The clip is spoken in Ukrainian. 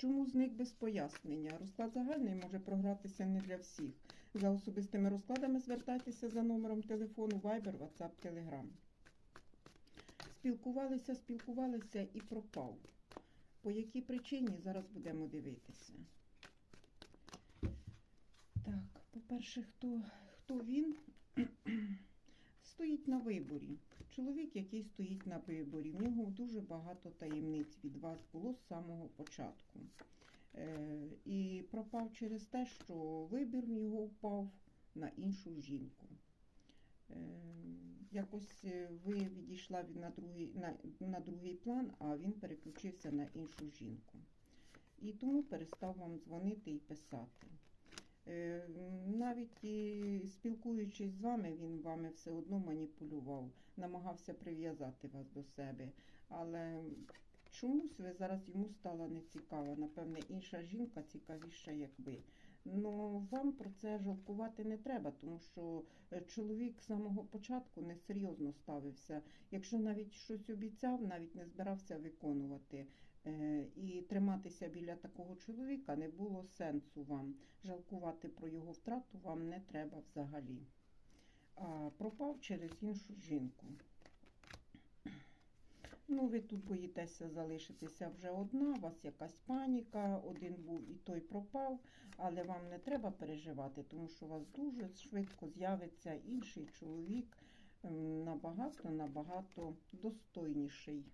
Чому зник без пояснення? Розклад загальний може програтися не для всіх. За особистими розкладами звертайтеся за номером телефону Viber, WhatsApp, Telegram. Спілкувалися, спілкувалися і пропав. По якій причині зараз будемо дивитися. Так, по-перше, хто, хто він? Стоїть на виборі. Чоловік, який стоїть на виборі, в нього дуже багато таємниць від вас було з самого початку. Е, і пропав через те, що вибір в нього впав на іншу жінку. Е, якось е, ви відійшла від на другий, на, на другий план, а він переключився на іншу жінку. І тому перестав вам дзвонити і писати. Е, Навіть і спілкуючись з вами, він вами все одно маніпулював, намагався прив'язати вас до себе. Але чомусь ви зараз йому стала нецікава. Напевне, інша жінка цікавіша, як ви. Ну вам про це жалкувати не треба, тому що е, чоловік з самого початку несерйозно ставився. Якщо навіть щось обіцяв, навіть не збирався виконувати. Е, І триматися біля такого чоловіка не було сенсу вам. Жалкувати про його втрату вам не треба взагалі. А пропав через іншу жінку. Ну, ви тут боїтеся залишитися вже одна, у вас якась паніка, один був і той пропав, але вам не треба переживати, тому що у вас дуже швидко з'явиться інший чоловік, ем, набагато, набагато достойніший.